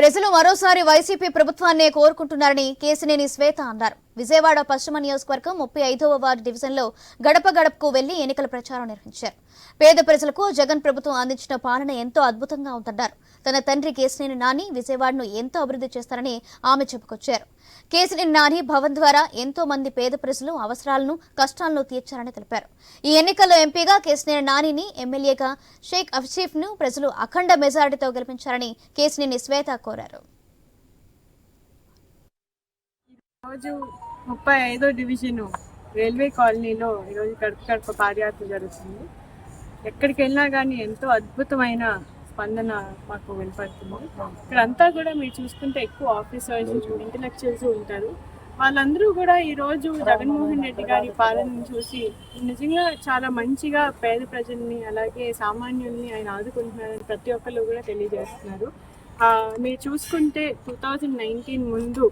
ప్రజలు మరోసారి వైసీపీ ప్రభుత్వాన్నే కోరుకుంటున్నారని కేసినేని శ్వేత అన్నారు. విజయవాడ పశ్చిమ నియోజకవర్గం ముప్పై ఐదవ వార్డు డివిజన్లో గడప గడపకు వెళ్ళి ఎన్నికల ప్రచారం నిర్వహించారు. పేద ప్రజలకు జగన్ ప్రభుత్వం అందించిన పాలన ఎంతో అద్భుతంగా ఉందన్నారు. తన తండ్రి కేసినేని నాని విజయవాడను ఎంతో అభివృద్ధి చేస్తారని ఆమె చెప్పుకొచ్చారు. కేసినేని నాని భవన్ ద్వారా ఎంతో మంది పేద ప్రజలు అవసరాలను కష్టాలను తీర్చారని తెలిపారు. ఈ ఎన్నికల్లో ఎంపీగా కేసినేని నానిని ఎమ్మెల్యేగా షేక్ అఫీఫ్ను ప్రజలు అఖండ మెజారిటీతో గెలిపించారని కేసినేని శ్వేత కోరారు. రోజు ముప్పై ఐదో డివిజను రైల్వే కాలనీలో ఈరోజు గడప గడప పాదయాత్ర జరుగుతుంది. ఎక్కడికి వెళ్ళినా కానీ ఎంతో అద్భుతమైన స్పందన మాకు వినపడుతుంది. ఇక్కడ అంతా కూడా మీరు చూసుకుంటే ఎక్కువ ఆఫీసర్స్ ఇంటలెక్చువల్స్ ఉంటారు. వాళ్ళందరూ కూడా ఈరోజు జగన్మోహన్ రెడ్డి గారి పాలనను చూసి నిజంగా చాలా మంచిగా పేద ప్రజల్ని అలాగే సామాన్యుల్ని ఆయన ఆదుకుంటున్నారని ప్రతి ఒక్కరు కూడా తెలియజేస్తున్నారు. మీరు చూసుకుంటే టూ థౌజండ్ నైన్టీన్ ముందు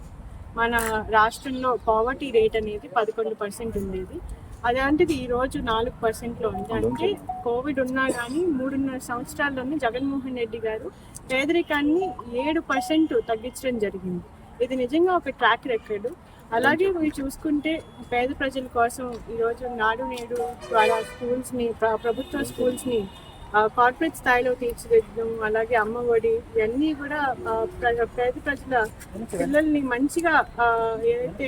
మన రాష్ట్రంలో పావర్టీ రేట్ అనేది పదకొండు పర్సెంట్ ఉండేది. అలాంటిది ఈ రోజు నాలుగు పర్సెంట్లో ఉంది. అంటే కోవిడ్ ఉన్నా కానీ మూడున్నర సంవత్సరాల్లోనే జగన్మోహన్ రెడ్డి గారు పేదరికాన్ని ఏడు పర్సెంట్ తగ్గించడం జరిగింది. ఇది నిజంగా ఒక ట్రాక్ రికార్డు అలాగే మీరు చూసుకుంటే పేద ప్రజల కోసం ఈరోజు నాడు నేడు ద్వారా స్కూల్స్ని ప్ర- ప్రభుత్వ స్కూల్స్ని కార్పొరేట్ స్థాయిలో తీర్చిదిద్దడం అలాగే అమ్మ ఒడి ఇవన్నీ కూడా ప్ర- పేద ప్రజల పిల్లల్ని మంచిగా ఏదైతే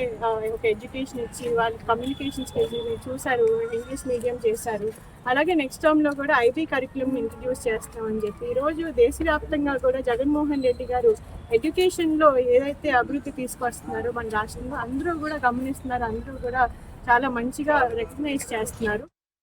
ఒక ఎడ్యుకేషన్ ఇచ్చి వాళ్ళ కమ్యూనికేషన్ స్కిల్స్ చూశారు ఇంగ్లీష్ మీడియం చేశారు. అలాగే నెక్స్ట్ టర్మ్లో కూడా ఐబీ కరికులం ఇంట్రడ్యూస్ చేస్తామని చెప్పి ఈరోజు దేశవ్యాప్తంగా కూడా జగన్మోహన్ రెడ్డి గారు ఎడ్యుకేషన్లో ఏదైతే అభివృద్ధి తీసుకొస్తున్నారో మన రాష్ట్రంలో అందరూ కూడా గమనిస్తున్నారు అందరూ కూడా చాలా మంచిగా రికగ్నైజ్ చేస్తున్నారు.